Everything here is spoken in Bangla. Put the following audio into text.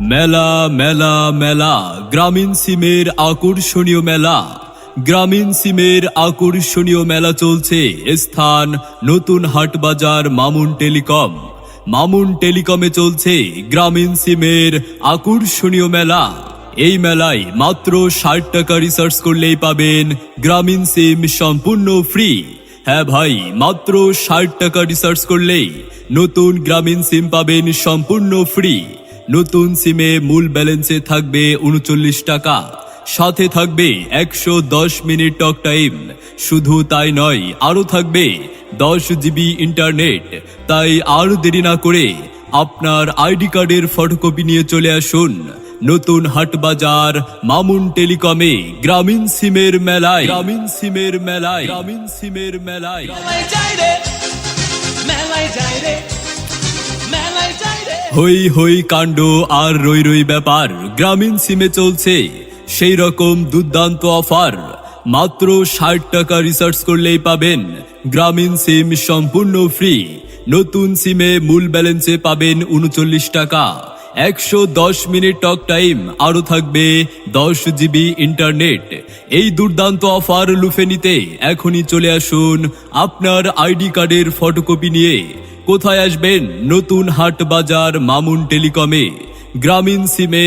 মেলা মেলা মেলা, গ্রামীণ সিমের আকর্ষণীয় মেলা। গ্রামীণ সিমের আকর্ষণীয় মেলা চলছে স্থান নতুন হাট বাজার মামুন টেলিকম। মামুন টেলিকমে চলছে গ্রামীণ সিমের আকর্ষণীয় মেলা। এই মেলায় মাত্র ষাট টাকা রিসার্চ করলেই পাবেন গ্রামীণ সিম সম্পূর্ণ ফ্রি। হ্যাঁ ভাই, মাত্র ষাট টাকা রিসার্চ করলেই নতুন গ্রামীণ সিম পাবেন সম্পূর্ণ ফ্রি। নতুন সিমে মূল ব্যালেন্সে থাকবে উনচল্লিশ টাকা। সাথে থাকবে একশো দশ মিনিট টক টাইম। শুধু তাই নয়, আরও থাকবে দশ জিবি ইন্টারনেট। তাই আর দেরি না করে আপনার আইডি কার্ডের ফটোকপি নিয়ে চলে আসুন নতুন হাট বাজার মামুন টেলিকমে গ্রামীণ সিমের মেলায়। গ্রামীণ সিমের মেলায়। গ্রামীণ সিমের মেলায়। মেলায় যাই রে। হই হই কাণ্ড আর রই রই ব্যাপার, গ্রামীণ সিমে চলছে। সেই রকম দুর্দান্ত অফার, মাত্র ষাট টাকা রিসার্চ করলেই পাবেন। গ্রামীণ সিম সম্পূর্ণ ফ্রি, নতুন সিমে মূল ব্যালেন্সে পাবেন উনচল্লিশ টাকা। একশো দশ মিনিট টক টাইম, আরও থাকবে দশ জিবি ইন্টারনেট। এই দুর্দান্ত অফার লুফে নিতে এখনই চলে আসুন আপনার আইডি কার্ডের ফটোকপি নিয়ে। কোথায় আসবেন? নতুন হাট বাজার মামুন টেলিকমে গ্রামীণ সিমে